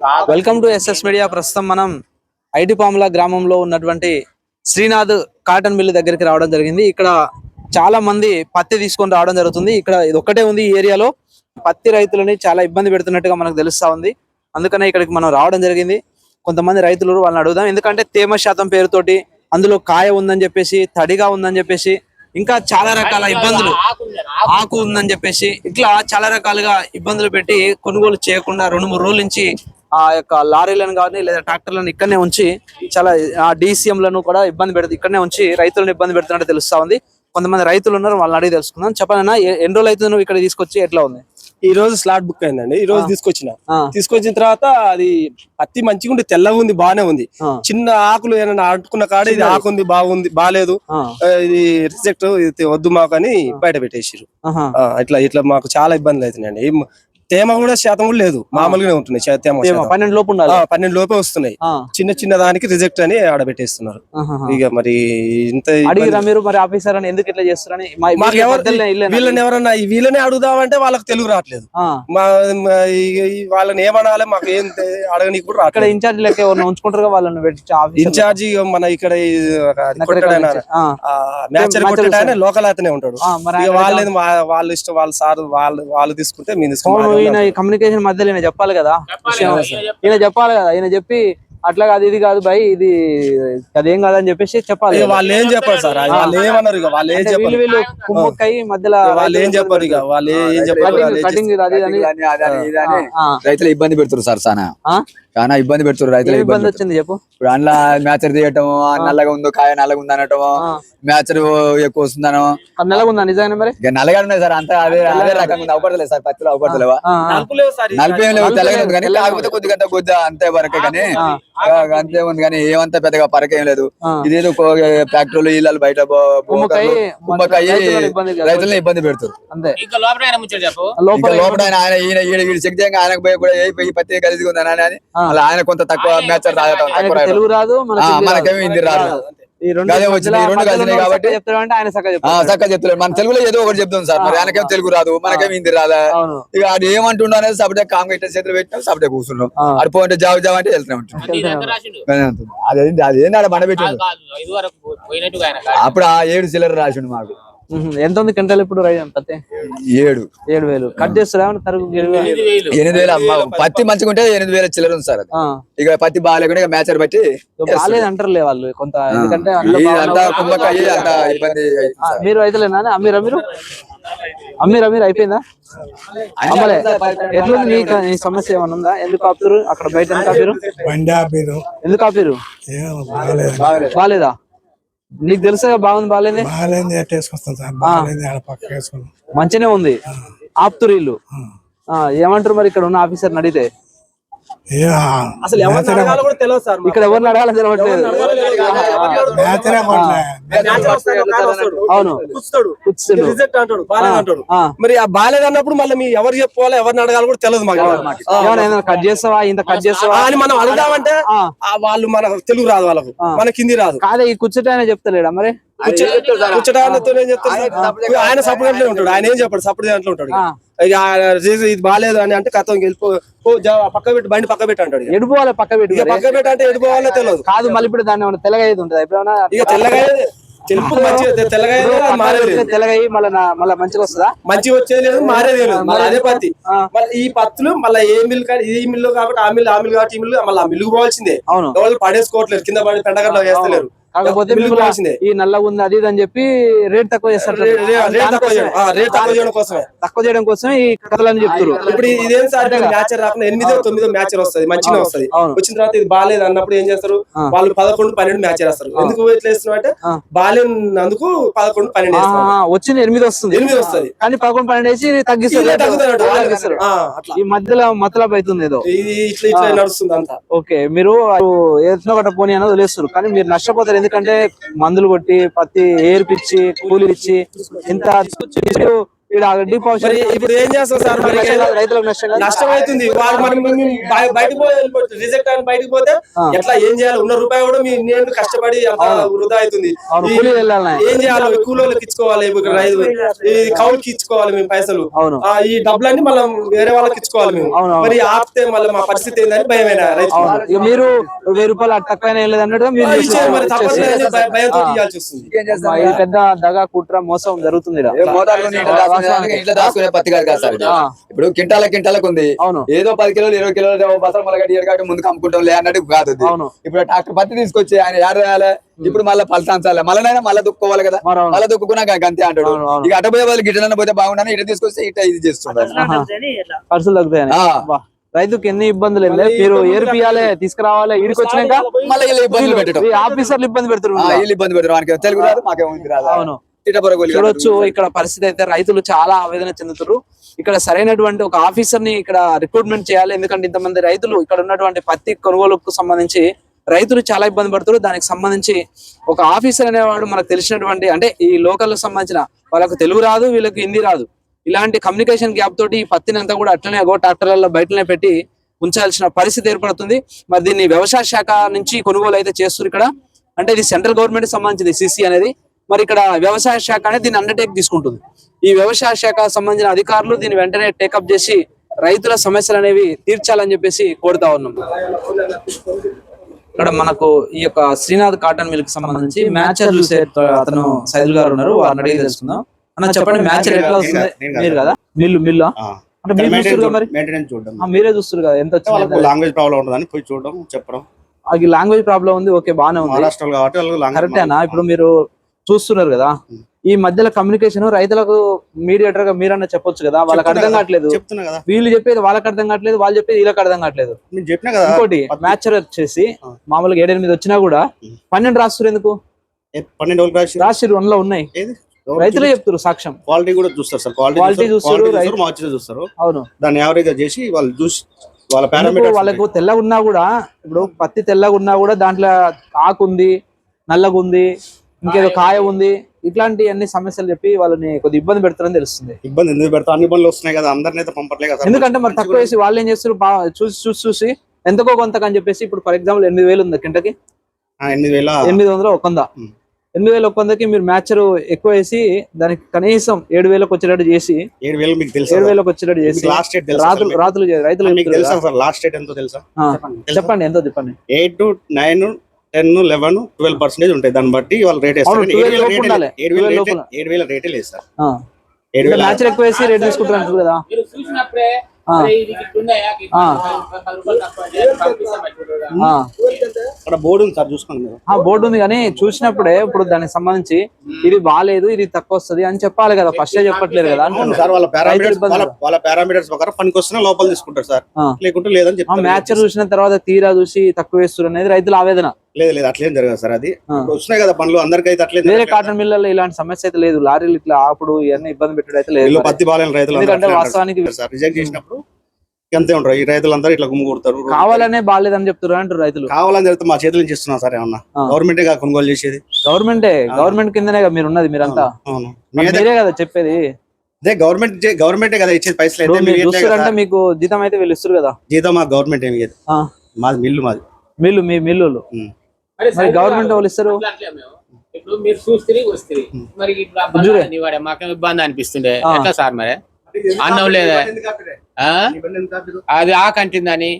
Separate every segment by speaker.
Speaker 1: Welcome to SS media ప్రస్తుతం మనం IT పాముల గ్రామంలో ఉన్నటువంటి శ్రీనాథ్ కాటన్ మిల్లు దగ్గరికి రావడం జరిగింది. ఇక్కడ చాలా మంది పత్తి తీసుకొని రావడం జరుగుతుంది. ఇక్కడ ఇది ఒక్కటే ఉంది ఈ ఏరియాలో. పత్తి రైతులని చాలా ఇబ్బంది పెడుతున్నట్టుగా మనకు తెలుస్తా ఉంది. అందుకనే ఇక్కడికి మనం రావడం జరిగింది. కొంతమంది రైతులు వాళ్ళని అడుగుదాం. ఎందుకంటే తేమ శాతం పేరుతోటి అందులో కాయ ఉందని చెప్పేసి తడిగా ఉందని చెప్పేసి ఇంకా చాలా రకాల ఇబ్బందులు ఆకు ఉందని చెప్పేసి ఇట్లా చాలా రకాలుగా ఇబ్బందులు పెట్టి కొనుగోలు చేయకుండా రెండు మూడు రోజుల నుంచి ఆ యొక్క లారీలను కానీ లేదా ట్రాక్టర్లను ఇక్కడనే ఉంచి చాలా ఆ లను కూడా ఇబ్బంది పెడుతుంది ఇక్కడనే ఉంచి రైతులను ఇబ్బంది పెడుతున్నట్టు తెలుస్తా ఉంది. కొంతమంది రైతులు ఉన్నారు వాళ్ళని అడిగి తెలుసుకుందాం. చెప్పనా ఎన్ని రోజులు అవుతుంది నువ్వు ఇక్కడ తీసుకొచ్చి ఎట్లా ఉంది?
Speaker 2: ఈ రోజు స్లాట్ బుక్ అయిందండి. ఈ రోజు తీసుకొచ్చిన. తీసుకొచ్చిన తర్వాత అది పత్తి మంచిగా ఉంది తెల్లగా ఉంది బాగానే ఉంది. చిన్న ఆకులు ఏమైనా అట్టుకున్న కాడ ఇది ఆకు ఉంది బాగుంది బాగాలేదు. ఇది రిజెక్ట్ ఇది వద్దు మాకు అని బయట పెట్టేసారు. ఇట్లా ఇట్లా మాకు చాలా ఇబ్బందులు అవుతున్నాయండి. తేమ కూడా శాతం కూడా లేదు. మామూలుగానే ఉంటున్నాయి తేమ.
Speaker 1: పన్నెండు లోపు
Speaker 2: పన్నెండు లోపే వస్తున్నాయి. చిన్న చిన్న దానికి రిజెక్ట్ అని ఆడ పెట్టేస్తున్నారు
Speaker 1: ఆహాహా.
Speaker 2: ఇక మరి ఇంత
Speaker 1: అడిగిరా మీరు మరి ఆఫీసర్ అని ఎందుకు ఇట్లా చేస్తారని మా-?
Speaker 2: వీళ్ళని ఎవరన్నా వీళ్ళని అడుగుదామంటే వాళ్ళకి తెలుగు రావట్లేదు. మా మా- వాళ్ళని ఏమనాలి మాకు ఏం అడగనీకి కూడా రావట్లేదు.
Speaker 1: ఇన్ఛార్జ్ లెక్క ఎవరిని ఉంచుకుంటారు వాళ్ళని
Speaker 2: ఇన్ఛార్జి మన ఇక్కడ మ్యాచర్ లోకల్ అతనే ఉంటాడు. మా- వాళ్ళ ఇష్టం వాళ్ళ సార్ వాళ్ళు వాళ్ళు తీసుకుంటే మేము
Speaker 1: ఫోన్
Speaker 2: తీసుకుంటాం
Speaker 1: ఈయన ఈ కమ్యూనికేషన్ మధ్యలో ఈయన చెప్పాలి కదా. ఈయన చెప్పాలి. కదా. ఈయన చెప్పి అట్లా కాదు ఇది కాదు భయ్ ఇది అదేం కాదని చెప్పేసి చెప్పాలి
Speaker 2: వాళ్ళు ఏం చెప్పారు సార్? వాళ్ళు ఏమన్నారు ఇక? వాళ్ళు ఏం చెప్పారు?
Speaker 1: వీళ్ళు మధ్యలో
Speaker 2: వాళ్ళు ఏం చెప్పారు ఇక? వాళ్ళు ఏ- చెప్పారు?
Speaker 3: రైతులు ఇబ్బంది పెడుతున్నారు సార్
Speaker 1: ఆ?
Speaker 3: చాలా ఇబ్బంది పెడుతున్నారు రైతులు ఇబ్బంది
Speaker 1: వచ్చింది చెప్పు.
Speaker 3: ఇప్పుడు అందులో మ్యాచర్ తీయటం ఆ నల్లగా ఉందో కాయ నల్లగా ఉంది అనటం
Speaker 1: ఆ.
Speaker 3: మ్యాచర్ ఎక్కువ వస్తుందనో.
Speaker 1: నెలగా ఉందా నిజంగానే మరి?
Speaker 3: నల్లగా ఉన్నాయి సార్ అంతా అదే అదే రకంగా ఉంది. అవపడలేదు సార్ పత్తిలో అవపడలేవా నలభై ఏం లేవు
Speaker 1: నలుపు
Speaker 3: తెల్లగా ఉంది కానీ కాకపోతే కొద్దిగా అంత కొద్దిగా అంతే వరకే కానీ అంతే ఉంది కానీ ఏమంతా పెద్దగా పరకేం లేదు. ఇదేదో ఫ్యాక్టరీలు ఇళ్ళలు బయట
Speaker 1: కుమ్మక్కయి రైతులను ఇబ్బంది
Speaker 3: పెడుతారు
Speaker 1: అంతే.
Speaker 4: ఇంకా లోపల ఆయన
Speaker 3: చెక్ చేయంగా ఆయనకు పోయి కూడా ఏ పోయి పత్తి కలిసి ఉందని అని. అలా ఆయన కొంత తక్కువ మ్యాచ్.
Speaker 1: తెలుగు రాదు
Speaker 3: మనకేమీ హిందీ రాదు.
Speaker 1: ఈ రెండు
Speaker 3: కలిసినాయి కాబట్టి-
Speaker 1: చక్కగా
Speaker 3: మన తెలుగులో ఏదో ఒకటి చెప్తాం సార్. మరి ఆయనకేం తెలుగు రాదు మనకేం హిందీ రాదా?
Speaker 1: అవును.
Speaker 3: ఇక అది ఏమంటుండో అనేది సపడే కాంగ ఇట్లా చేతులు పెట్టినాం సపడే కూర్చున్నాం. అది పోంటే జాబ్ జాబ్ అంటే వెళ్తూనే
Speaker 4: అంటే
Speaker 3: ఉంటుంది. అది ఏంది- అది ఏంది ఆడ బండ పెట్టిండు. అప్పుడు ఆ ఏడు చిల్లర రాసిండు మాకు.
Speaker 1: ఎంత ఉంది క్వింటల్ ఇప్పుడు పత్తి?
Speaker 3: ఏడు.
Speaker 1: ఏడు వేలు. కట్ చేస్తారా తరుగు?
Speaker 4: ఎనిమిది వేలు.
Speaker 3: అమ్మ. పత్తి మంచిగా ఉంటే ఎనిమిది వేల చిల్లర ఉంది సార్. ఇక పత్తి బాగాలేకుండా ఇక మ్యాచర్ బట్టి
Speaker 1: బాగాలేదు అంటారులే వాళ్ళు కొంత. ఎందుకంటే
Speaker 3: ఇబ్బంది.
Speaker 1: మీరు రైతులేనా? అమ్మిరా మీరు అమ్మిరా మీరు అయిపోయిందా? అమ్మలే ఎట్లుంది నీ నీ సమస్య ఏమైనా ఉందా? ఎందుకు ఆపుతారు అక్కడ బయట ఎందుకు ఆపిరు
Speaker 5: ఆపిరు
Speaker 1: ఎందుకు ఆపిరు
Speaker 5: బాగాలేదా?
Speaker 1: నీకు తెలుసా బాగుంది బాగాలేదు?
Speaker 5: బాగాలేంది ఎట్ వేసుకొస్తాం సార్. బాగాలేంది ఆడ పక్క వేసుకున్నాం
Speaker 1: మంచిగానే ఉంది. ఆపుతురు ఇల్లు. ఆ, ఏమంటారు మరి ఇక్కడ ఉన్న ఆఫీసర్ అడిగితే?
Speaker 2: అసలు ఎవరు అడగాలో కూడా తెలియదు సార్.
Speaker 1: ఇక్కడ ఎవరిని అడగాలని తెలవట్లేదు అవును.
Speaker 2: కూర్చుతాడు. రిజెక్ట్ అంటాడు. మరి ఆ బాగాలేదు అన్నప్పుడు మళ్ళీ మీ ఎవరు చెప్పుకోవాలి ఎవరిని అడగాలి కూడా తెలియదు మాకు.
Speaker 1: కట్ చేస్తావా? ఇంత కట్ చేస్తావా?
Speaker 2: అని మనం అడుగుదామంటే.
Speaker 1: ఆ.
Speaker 2: వాళ్ళు మన తెలుగు రాదు వాళ్ళకు.
Speaker 1: ఆ.
Speaker 2: మన కింది రాదు.
Speaker 1: కాదే ఈ కూర్చుంటే ఆయనతో మరి?
Speaker 2: ఆయన సపోర్ట్ అంటే ఉంటాడు. ఆయన ఏం చెప్పాడు? సపోర్ట్ దాంట్లో ఉంటాడు ఇది బాగాలేదు అని అంటే కథం వెళ్ళిపో పో, జా, పక్క పెట్టి బండి పక్క పెట్టి అంటాడు.
Speaker 1: ఎడిపోవాలి పక్క పెట్టి.
Speaker 2: పక్క పెట్టి అంటే ఎడిపోవాలో తెలియదు.
Speaker 1: కాదు మళ్ళీ ఇప్పుడు దాన్ని అయ్యేది ఉంటుంది. ఎప్పుడైనా
Speaker 2: ఇక తెల్లగా. తెలుపు మంచిగా తెల్లగా మారేది.
Speaker 1: తెల్లగా మళ్ళీ మళ్ళీ మంచిగా వస్తుందా?
Speaker 2: మంచిగా వచ్చేది లేదు మారేది లేదు. మళ్ళీ అదే పత్తి. మళ్ళీ ఈ పత్తులు మళ్ళీ ఏ మిల్ కానీ ఈ మిల్లు కాబట్టి ఆ మిల్లు ఆ మిల్లు కాబట్టి ఈ మిల్లు మళ్ళీ ఆ మిల్లుకు పోవాల్సిందే.
Speaker 1: అవును.
Speaker 2: ఎవరు పడేసుకోవట్లేదు కింద పడి పెండగల్లో వేస్తలేరు.
Speaker 1: కాకపోతే ఈ నల్లగా ఉంది అది అని చెప్పి రేట్ తక్కువ చేస్తారు
Speaker 2: తక్కువ చేయడం.
Speaker 1: కోసం ఈ కథలని చెప్తారు
Speaker 2: ఇప్పుడు ఇదేం సార్ మ్యాచర్ రాకుండా ఎనిమిదో తొమ్మిదో మ్యాచర్ వస్తుంది మంచిగా వస్తుంది. వచ్చిన తర్వాత ఇది బాగాలేదు అన్నప్పుడు ఏం చేస్తారు. వాళ్ళు పదకొండు పన్నెండు మ్యాచ్ వేస్తారు ఎందుకు ఇట్లా వేస్తున్నారు అంటే. బాగాలేనందుకు పదకొండు పన్నెండు
Speaker 1: వచ్చింది ఎనిమిది వస్తుంది.
Speaker 2: ఎనిమిది వస్తది.
Speaker 1: కానీ పదకొండు పన్నెండు వేసి తగ్గిస్తారు. ఈ మధ్యలో మతలబ్ అవుతుంది ఏదో.
Speaker 2: ఇది ఇట్లా ఇట్లా నడుస్తుంది అంతా.
Speaker 1: ఓకే మీరు ఏదో ఒకటి పోనీ అనేది వదిలేస్తారు కానీ మీరు నష్టపోతారు ఎందుకంటే మందులు కొట్టి పత్తి ఏర్పిచ్చి కూలీలు ఇచ్చి ఇంత
Speaker 2: ఇప్పుడు ఏం చేస్తాం సార్? మరి
Speaker 1: రైతులకు నష్టం
Speaker 2: అవుతుంది వాళ్ళు బయ- బయటకు పోయి రిజెక్ట్ అని బయటకు పోతే. ఎట్లా ఏం చేయాలి? ఉన్న రూపాయి కూడా మీ నేను కష్టపడి వృధా అవుతుంది? ఏం చేయాలి? కూలీలకు ఇచ్చుకోవాలి ఇక్కడ రైతు ఈ కౌలుకి ఇచ్చుకోవాలి మేము పైసలు.
Speaker 1: అవును.
Speaker 2: ఆ, ఈ డబ్బులన్నీ మళ్ళీ వేరే వాళ్ళకి ఇచ్చుకోవాలి మేము. మరి ఆపితే మళ్ళీ మా పరిస్థితి ఏందని భయమైన రైతు
Speaker 1: మీరు వెయ్యి రూపాయలు తక్కువ
Speaker 2: భయంతో
Speaker 1: పెద్ద దగా కుట్ర మోసం జరుగుతుంది
Speaker 3: ఏ మోతాదులో ఇంట్లో దాచుకునే ఇంట్లో పత్తి కాదు కదా సార్ ఇది. ఇప్పుడు కింటాల కింటాలకు ఉంది
Speaker 1: అవును.
Speaker 3: ఏదో పది కిలోలు ఇరవై కిలోలు బసలు మొలగడ్డి ఎరగడ్డి ముందుకు అమ్ముకుంటాం లే అన్నట్టు కాదు ఇది.
Speaker 1: అవును.
Speaker 3: ఇప్పుడు ట్రాక్టర్ పత్తి తీసుకొచ్చి ఆయన యాడ వేయాలి ఇప్పుడు మళ్ళీ ఫలితాంచాలి మళ్ళీ మళ్ళీ దుక్కోవాలి కదా.
Speaker 1: మరి అవును.
Speaker 3: మళ్ళీ దుక్కుకున్నా అంతే అంటాడు.
Speaker 1: అవును, అవును.
Speaker 3: ఇక అటపోయే వాళ్ళు గిట్టన పోతే బాగుండని ఇట తీసుకొస్తే ఇట ఇది చేస్తుంటారు
Speaker 1: ఆహా. ఖర్చులు తగ్గుతాయని
Speaker 3: ఆ.
Speaker 1: అబ్బా. రైతుకి ఎన్ని ఇబ్బందులు వెళ్ళే మీరు ఏరిపియాలి తీసుకురావాలి వీడికి వచ్చినాక
Speaker 3: మళ్ళీ వీళ్ళు ఇబ్బందులు పెట్టడం.
Speaker 1: ఆఫీసర్లు ఇబ్బంది
Speaker 3: ఆ,
Speaker 1: పెడుతున్నారు
Speaker 3: వీళ్ళు ఇబ్బంది మనకి తెలుగు రాదు మాకేమో ఇది రాదు.
Speaker 1: అవును. చూడొచ్చు ఇక్కడ పరిస్థితి అయితే రైతులు చాలా ఆవేదన చెందుతారు ఇక్కడ సరైనటువంటి ఒక ఆఫీసర్ని ఇక్కడ రిక్రూట్మెంట్ చేయాలి ఎందుకంటే ఇంతమంది రైతులు ఇక్కడ ఉన్నటువంటి పత్తి కొనుగోలుకు సంబంధించి రైతులు చాలా ఇబ్బంది పడుతారు దానికి సంబంధించి ఒక ఆఫీసర్ అనేవాడు మనకు తెలిసినటువంటి అంటే ఈ లోకల్ సంబంధించిన వాళ్ళకు తెలుగు రాదు వీళ్ళకి హిందీ రాదు. ఇలాంటి కమ్యూనికేషన్ గ్యాప్ తోటి ఈ పత్తిని అంతా కూడా అట్లనే అగో ట్రాక్టర్లలో బయటనే పెట్టి ఉంచాల్సిన పరిస్థితి ఏర్పడుతుంది. మరి దీన్ని వ్యవసాయ శాఖ నుంచి కొనుగోలు అయితే చేస్తారు ఇక్కడ. అంటే ఇది సెంట్రల్ గవర్నమెంట్ సంబంధించింది సిసి అనేది. మరి ఇక్కడ వ్యవసాయ శాఖ అనేది దీన్ని అండర్టేక్ తీసుకుంటుంది. ఈ వ్యవసాయ శాఖ సంబంధించిన అధికారులు దీన్ని వెంటనే టేకప్ చేసి రైతుల సమస్యలు అనేవి తీర్చాలని చెప్పేసి కోరుతా ఉన్నాం. ఇక్కడ మనకు ఈ యొక్క శ్రీనాథ్ కాటన్ మిల్క్ సంబంధించి మ్యాచర్ చూసే అతను సైదుల్ గారు ఉన్నారు. వారిని అడిగి తెలుసుకుందాం. అన్న చెప్పండి మ్యాచర్ ఎట్లా వస్తుంది? మీరు కదా? Mill mill? అంటే మీరు చూస్తారు కదా మరి?
Speaker 6: మెయింటెనెన్స్ చూడడం.
Speaker 1: ఆ, మీరే చూస్తారు కదా ఎంత
Speaker 6: లాంగ్వేజ్ ప్రాబ్లం ఉంటుందని పోయి చూడడం చెప్పడం.
Speaker 1: లాంగ్వేజ్ ప్రాబ్లం ఉంది ఓకే బానే ఉంది.
Speaker 6: మహారాష్ట్రలో కాబట్టి
Speaker 1: ఇప్పుడు మీరు చూస్తున్నారు కదా. ఈ మధ్యలో కమ్యూనికేషన్ రైతులకు మీడియేటర్గా మీరన్నా చెప్పొచ్చు కదా. వాళ్ళకి అర్థం. కావట్లేదు. వీళ్ళు చెప్పేది వాళ్ళకి అర్థం కావట్లేదు వాళ్ళు చెప్పేది వీళ్ళకి అర్థం కావట్లేదు. ఇంకోటి మ్యాచర్ వచ్చేసి. మామూలుగా ఏడెనిమిది వచ్చినా కూడా. పన్నెండు రాస్తారు ఎందుకు?
Speaker 6: పన్నెండు రాసి
Speaker 1: రాసిరు వన్లో ఉన్నాయి. రైతులే చెప్తారు సాక్ష్యం.
Speaker 6: క్వాలిటీ కూడా చూస్తారు సార్ క్వాలిటీ
Speaker 1: చూస్తారు,
Speaker 6: చూస్తారు
Speaker 1: రైతు-
Speaker 6: మార్చి చూస్తారు.
Speaker 1: అవును.
Speaker 6: దాన్ని యావరేజ్ చేసి వాళ్ళు చూసి వాళ్ళ
Speaker 1: ఎందుకు
Speaker 6: పారామీటర్స్
Speaker 1: వాళ్ళకు తెల్లగా ఉన్నా కూడా ఇప్పుడు పత్తి తెల్లగా ఉన్నా కూడా దాంట్లో ఆకు ఉంది నల్లగా ఉంది ఇంకేదో కాయ ఉంది. ఇట్లాంటి అన్ని సమస్యలు చెప్పి వాళ్ళని కొద్ది ఇబ్బంది పెడతారని తెలుస్తుంది.
Speaker 6: ఇబ్బంది ఎందుకు పెడతా అన్ని పనులు వస్తున్నాయి కదా అందరిని అయితే పంపట్లే కదా
Speaker 1: ఎందుకంటే మరి తక్కువ వేసి వాళ్ళు ఏం చేస్తారు బా- చూసి చూసి చూసి ఎంతకో కొంతకు అని చెప్పేసి ఇప్పుడు ఫర్ ఎగ్జాంపుల్ ఎనిమిది వేలు ఉంది కింటకి
Speaker 6: ఆ, ఎనిమిది వేల?
Speaker 1: ఎనిమిది వందలు ఒక వంద
Speaker 6: ఉం.
Speaker 1: ఎనిమిది వేల ఒక వందకి మీరు మ్యాచర్ ఎక్కువ వేసి దానికి కనీసం ఏడు వేలకు వచ్చేటట్టు చేసి
Speaker 6: ఏడు వేలు మీకు తెలుసా
Speaker 1: ఏడు వేలకు వచ్చేటట్టు చేసి
Speaker 6: లాస్ట్ డేట్ తెలుసా
Speaker 1: రాత్రులు రాత్రులు చే- రైతులు
Speaker 6: మీకు
Speaker 1: చెప్తారు
Speaker 6: తెలుసా
Speaker 1: కదా.
Speaker 6: సార్? లాస్ట్ డేట్ ఎంతో తెలుసా?
Speaker 1: ఆ,
Speaker 6: తెలుసా?
Speaker 1: చెప్పండి ఎంతో చెప్పండి.
Speaker 6: Eight nine ten eleven twelve percentage ఉంటాయి. దాన్ని బట్టి వాళ్ళు రేట్ వేస్తారు. ఏడు
Speaker 1: 12
Speaker 6: వేల
Speaker 1: లోపు
Speaker 6: రేటే-
Speaker 1: ఉండాలి.
Speaker 6: ఏడు వేల
Speaker 1: 12
Speaker 6: రేటే- లేదు సార్. ఏడు వేల
Speaker 1: ఎక్కువ వేసి రేట్ తీసుకుంటారు అంటారు కదా.
Speaker 6: అక్కడ బోర్డు ఉంది సార్ చూసుకోండి మీరు.
Speaker 1: ఆ బోర్డు ఉంది కానీ చూసినప్పుడే ఇప్పుడు దానికి సంబంధించి ఇది బాగాలేదు ఇది తక్కువ వస్తది అని చెప్పాలి కదా. ఫస్ట్ చెప్పట్లేదు కదా
Speaker 6: అవును. సార్ వాళ్ళ పారామీటర్స్ వాళ్ళ పారామీటర్స్ ప్రకారం పనికి వస్తున్నా లోపల తీసుకుంటారు సార్. లేకుంటే లేదని చెప్తారు.
Speaker 1: మ్యాచ్ చూసిన తర్వాత తీరా చూసి తక్కువ వేస్తారు అనేది రైతుల ఆవేదన.
Speaker 6: లేదు లేదు అట్లేం జరగదు సార్ అది. వస్తున్నాయి కదా పనులు అందరికైతే అట్లే
Speaker 1: వేరే కాటన్ మిల్లలో ఇలాంటి సమస్య అయితే లేదు. లారీలు ఇట్లా ఆపుడు ఇవన్నీ ఇబ్బంది పెట్టడం అయితే లేదు.
Speaker 6: పత్తి బాగాలేని రైతులు
Speaker 1: వాస్తవానికి
Speaker 6: రిజెక్ట్ చేసినప్పుడు అంతే ఉంటారు. ఈ రైతులందరూ ఇట్లా గుమ్ముకూడతారు
Speaker 1: కావాలనే బాగాలేదని చెప్తారు అంటారు రైతులు.
Speaker 6: కావాలని చెప్తే మా చేతుల నుంచి ఇస్తున్నాం సార్ ఏమన్నా.
Speaker 1: ఆ.
Speaker 6: గవర్నమెంటే కదా కొనుగోలు చేసేది.
Speaker 1: గవర్నమెంటే గవర్నమెంట్ కిందనే కదా మీరు ఉన్నది మీరంతా?
Speaker 6: అవును
Speaker 1: మరి కదా చెప్పేది.
Speaker 6: అదే గవర్నమెంట్ గవర్నమెంటే కదా ఇచ్చేది పైసలు అయితే కదా.
Speaker 1: మీకు జీతం అయితే వీళ్ళు ఇస్తారు కదా?
Speaker 6: జీతం మా గవర్నమెంట్ ఏమి
Speaker 1: ఆ.
Speaker 6: మాది మిల్లు మాది.
Speaker 1: మిల్లు మీ.
Speaker 4: మరి
Speaker 1: మరి గవర్నమెంట్ వాళ్ళు ఇస్తారు.
Speaker 4: ఇప్పుడు మీరు చూస్తే వస్తుంది మరి ఇబ్బంది అనిపిస్తుండే. ఎట్లా సార్ మరి? అన్నం లేదా? ఆ? అది ఆకంటిందని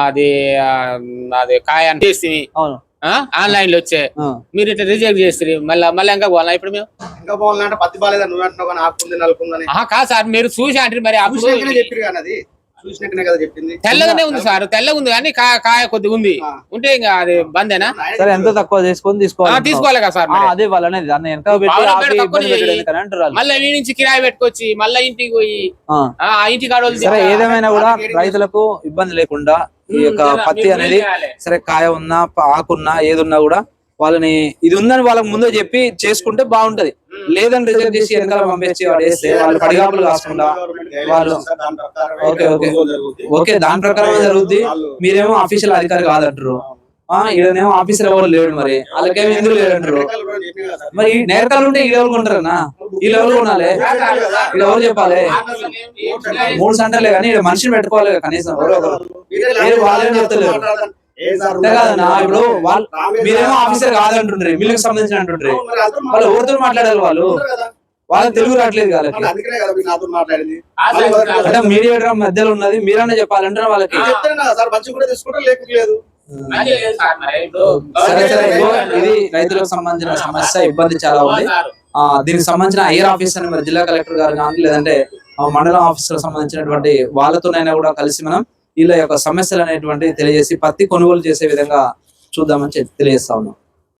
Speaker 4: అది ఆ, అది కాయ అని
Speaker 1: అవును.
Speaker 4: ఆన్లైన్లో వచ్చే. మీరు ఇట్లా రిజెక్ట్ చేస్తారు మళ్ళీ మళ్ళీ ఇంకా పోవాలా ఇప్పుడు మేము?
Speaker 6: ఇంకా బాగుందంటే పత్తి బాగాలేదా? నువ్వు అంటున్నావు కానీ ఆకుంది నలుకుందని
Speaker 4: ఆహా కాదు సార్ మీరు చూసి అంటే మరి. అప్పుడు తెల్లగానే ఉంది సార్ తెల్లగా ఉంది కానీ కాయ కొద్దిగా ఉంది. ఉంటే ఇంకా అది బందేనా
Speaker 1: సరే ఎంత తక్కువ చేసుకొని తీసుకోవాలి
Speaker 4: తీసుకోవాలి కదా సార్.
Speaker 1: అదే వాళ్ళనే దాన్ని వెనక.
Speaker 4: మళ్ళీ ఈ నుంచి కిరాయి పెట్టుకొచ్చి మళ్ళీ ఇంటికి పోయి
Speaker 1: ఆ.
Speaker 4: ఇంటి కాడ వాళ్ళు
Speaker 1: సరే. ఏదేమైనా కూడా రైతులకు ఇబ్బంది లేకుండా ఈ యొక్క పత్తి అనేది. సరే కాయ ఉన్నా ఆకున్నా ఏది ఉన్నా కూడా వాళ్ళని ఇది ఉందని వాళ్ళకి ముందే చెప్పి చేసుకుంటే బాగుంటది లేదని రిజెక్ట్ చేసి వెనకాల పంపించి వాడు వేస్తే వాళ్ళు పడిగాపులు కాకుండా వాళ్ళు ఓకే, ఓకే. ఓకే దాని ప్రకారం జరుగుద్ది. మీరేమో అఫీషియల్ అధికారి కాదంటారు. ఆ ఈడనేమో ఆఫీసర్ ఎవరు లేడు మరి. వాళ్ళకేమో ఎందుకు లేడు అంటారు మరి ఈ నేరకాలు ఉంటే ఈ లెవెల్ కొంటారన్నా ఈ లెవెల్ కొనాలి? ఇక్కడ ఎవరు చెప్పాలి? మూడు సెంటర్లే కానీ మనిషిని పెట్టుకోవాలి కనీసం. ఎవరో ఒకరు. మీరు వాళ్ళేం చెప్తలేరు. ఇప్పుడు వాళ్ళు మీరేమో ఆఫీసర్ కాదంటుండ్రి మిల్లుకి సంబంధించిన అంటుండ్రి. వాళ్ళు ఎవరితో మాట్లాడాలి వాళ్ళు? వాళ్ళకి తెలుగు రావట్లేదు అంటే మీడియేటర్ మధ్యలో ఉన్నది మీరన్నా చెప్పాలంటే వాళ్ళకి.
Speaker 6: సార్
Speaker 1: ఇది రైతులకు సంబంధించిన సమస్య ఇబ్బంది చాలా ఉంది. ఆ దీనికి సంబంధించిన ఐఆర్ ఆఫీసర్ మరి జిల్లా కలెక్టర్ గారు కానీ లేదంటే ఆ మండలం ఆఫీసర్ సంబంధించినటువంటి వాళ్ళతోనైనా కూడా కలిసి మనం వీళ్ళ యొక్క సమస్యలు అనేటువంటి తెలియజేసి పత్తి కొనుగోలు చేసే విధంగా చూద్దామని చెప్పి తెలియజేస్తా ఉన్నాం.